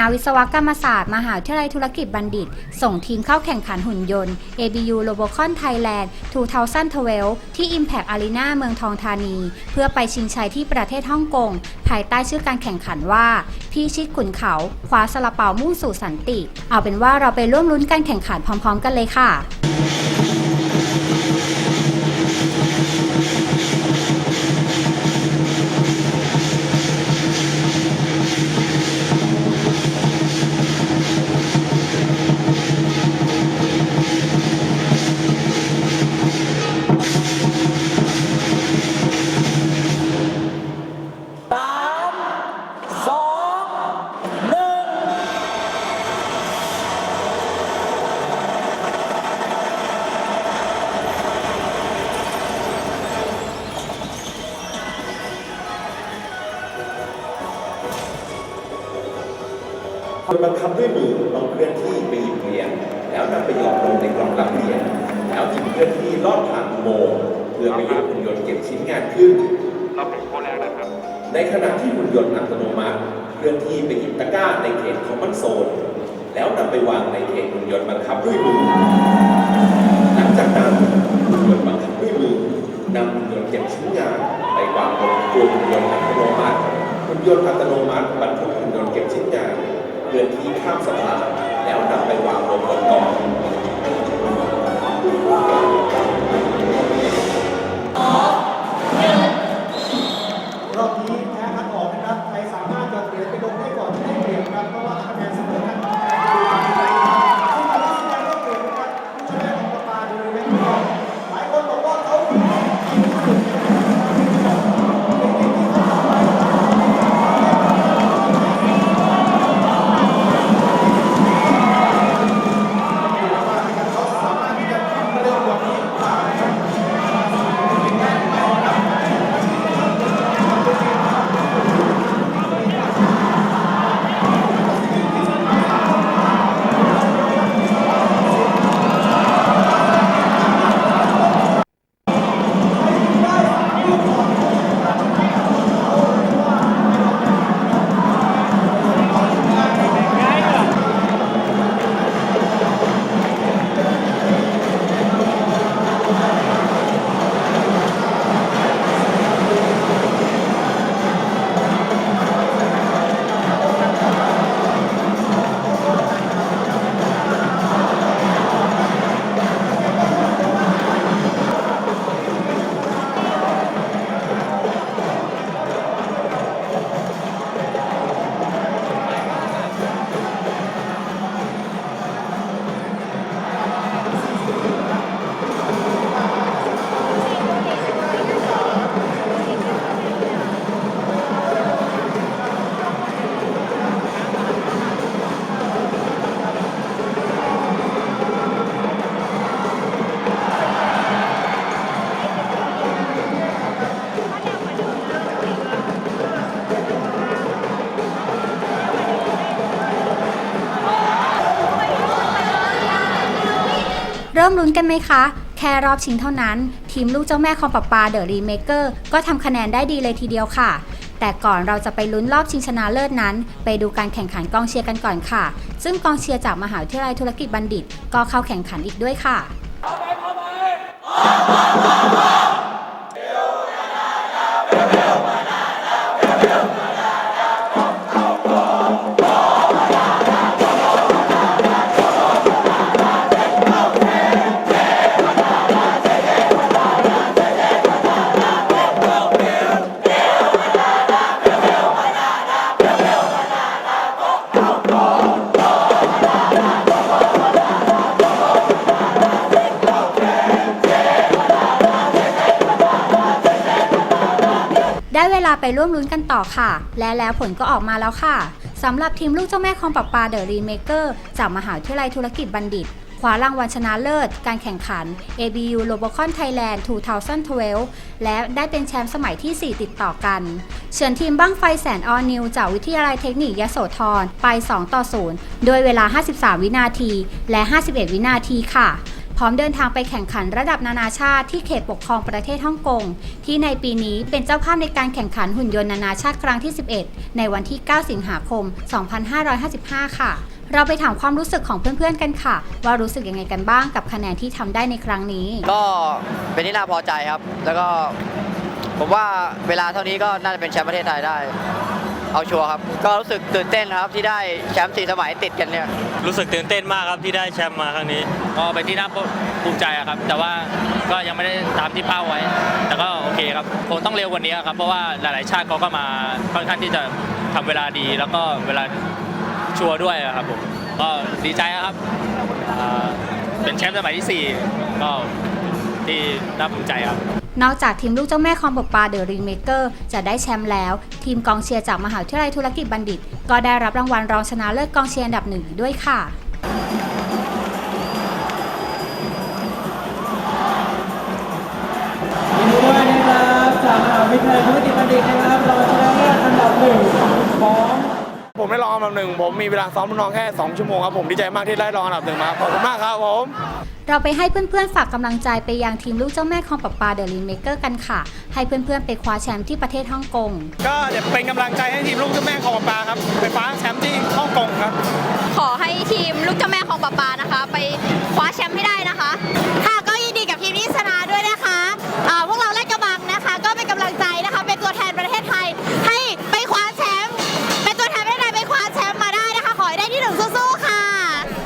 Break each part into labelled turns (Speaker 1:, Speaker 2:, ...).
Speaker 1: ณะวิศวกรรมศาสตร์ มหาวิทยาลัยธุรกิจบัณฑิต ส่งทีมเข้าแข่งขันหุ่นยนต์ ABU Robocon Thailand 2012 ที่ Impact Arena เมืองทองธานี เพื่อไปชิงชัยที่ประเทศฮ่องกง ภายใต้ชื่อการแข่งขันว่า พี่ชิดขุนเขาคว้าสลาเปามุ่งสู่สันติ เอาเป็นว่าเราไปร่วมลุ้นการแข่งขันพร้อม ๆ กันเลยค่ะ
Speaker 2: โดยบังคับด้วยมือต้องเคลื่อนที่ไปหยิบเหรียญแล้วนำไปหยอดลงในกล่องรับเหรียญแล้วจึงเคลื่อนที่ลอดผ่านอุโมงค์เพื่อไปยกหุ่นยนต์เก็บชิ้นงานขึ้น
Speaker 3: เราเป็นข้อแรกนะครับ
Speaker 2: ในขณะที่หุ่นยนต์อัตโนมัติเคลื่อนที่ไปหยิบตะกร้าในเขตคอมมอนโซน แล้วนำไปวางในเขตหุ่นยนต์บังคับด้วยมือ หลังจากนั้นหุ่นยนต์บังคับด้วยมือนำหุ่นยนต์เก็บชิ้นงาน ไปวางบนตัวหุ่นยนต์อัตโนมัติหุ่นยนต์อัตโนมัติบรรทุกหุ่นยนต์เก็บชิ้นงาน เคลื่อนที่ข้ามสะพานแล้วนำไปวางบนบนกอง
Speaker 4: ริ่มลุ้นกันไห
Speaker 1: มคะ แค่รอบชิงเท่านั้น ทีมลูกเจ้าแม่คอมปปาเดอะรีเมเกอร์ก็ทำคะแนนได้ดีเลยทีเดียวค่ะ แต่ก่อนเราจะไปลุ้นรอบชิงชนะเลิศนั้น ไปดูการแข่งขันกองเชียร์กันก่อนค่ะ ซึ่งกองเชียร์จากมหาวิทยาลัยธุรกิจบัณฑิต ก็เข้าแข่งขันอีกด้วยค่ะ ได้เวลาไปร่วมลุ้นกันต่อค่ะ และแล้วผลก็ออกมาแล้วค่ะสำหรับทีมลูกเจ้าแม่คอมปะปาเดอะรีเมเกอร์จากมหาวิทยาลัยธุรกิจบัณฑิตคว้ารางวัลชนะเลิศ การแข่งขัน ABU Robocon Thailand 2012 และได้เป็นแชมป์สมัยที่ 4 ติดต่อกัน เชิญทีมบ้างไฟแสนออนิวจากวิทยาลัยเทคนิคยโสธรไป 2 ต่อ 0 โดยเวลา 53 วินาที และ 51 วินาทีค่ะ ร้อมเดินทางไปแข่งขันระดับนานาชาติที่เขตปกครองประเทศฮ่องกง ที่ในปีนี้เป็นเจ้าภาพในการแข่งขันหุ่นยนต์นานาชาติครั้งที่ 11 ในวันที่ 9 สิงหาคม 2555 ค่ะ เราไปถามความรู้สึกของเพื่อนๆกันค่ะ ว่ารู้สึกยังไงกันบ้างกับคะแนนที่ทำได้ในครั้งนี้
Speaker 5: ก็เป็นที่น่าพอใจครับ แล้วก็ผมว่าเวลาเท่านี้ก็น่าจะเป็นแชมป์ประเทศไทยได้ เอาชัวร์ครับ ก็รู้สึกตื่นเต้นครับที่ได้แชมป์สี่สมัยติดกันเนี่ย
Speaker 6: รู้สึกตื่นเต้นมากครับที่ได้แชมป์มาครั้งนี้
Speaker 7: ก็เป็นที่น่าภูมิใจอะครับ แต่ว่าก็ยังไม่ได้ตามที่เป้าไว้ แต่ก็โอเคครับคงต้องเร็วกว่านี้ครับ เพราะว่าหลายๆชาติเขาก็มาค่อนข้างที่จะทำเวลาดี แล้วก็เวลาชัวร์ด้วยอะครับผมก็ดีใจครับอ่าเป็นแชมป์สมัยที่ 4 ก็ที่น่าภูมิใจครับ
Speaker 1: นอกจากทีมลูกเจ้าแม่คอมปกปลาเดอะริงเมเกอร์จะได้แชมป์แล้ว ทีมกองเชียร์จากมหาวิทยาลัยธุรกิจบัณฑิต ก็ได้รับรางวัลรองชนะเลิศกองเชียร์อันดับหนึ่งอีกด้วยค่ะ
Speaker 8: ยินดีด้วยนะครับจากมหาวิทยาลัยธุรกิจบัณฑิตนะครับรองชนะเลิศอันดับหนึ่งของ
Speaker 9: ผมได้รองอันดับหนึ่งผมมีเวลาซ้อมรุ่นน้องแค่ 2 ชั่วโมงครับผมดีใจมากที่ได้รองอันดับหนึ่งมาขอบคุณมากครับผม
Speaker 1: เราไปให้เพื่อนๆ ฝากกำลังใจไปยังทีมลูกเจ้าแม่คอมปกปลาเดอะริงเมเกอร์กันค่ะ ให้เพื่อนๆ ไปคว้าแชมป์ที่ประเทศฮ่องกง
Speaker 9: ก็เดี๋ยวเป็นกำลังใจให้ทีมลูกเจ้าแม่ของปลาครับไปฟ้าแชมป์ที่ฮ่องกงครับ
Speaker 10: ขอให้ทีมลูกเจ้าแม่ของปะปานะคะ ไปคว้าแชมป์ให้ได้นะคะค่ะ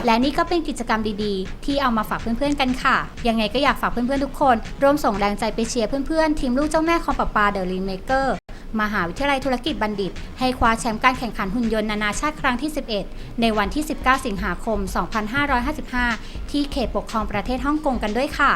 Speaker 10: และนี่ก็เป็นกิจ
Speaker 1: กรรมดีๆ ที่เอามาฝากเพื่อนๆกันค่ะ ยังไงก็อยากฝากเพื่อนๆทุกคน ร่วมส่งแรงใจไปเชียร์เพื่อนๆ ทีมลูกเจ้าแม่คอมปปาเดอะริงเมเกอร์มหาวิทยาลัยธุรกิจบัณฑิต ให้คว้าแชมป์การแข่งขันหุ่นยนต์นานาชาติครั้งที่ 11 ในวันที่ 19 สิงหาคม 2555 ที่เขตปกครองประเทศฮ่องกงกันด้วยค่ะ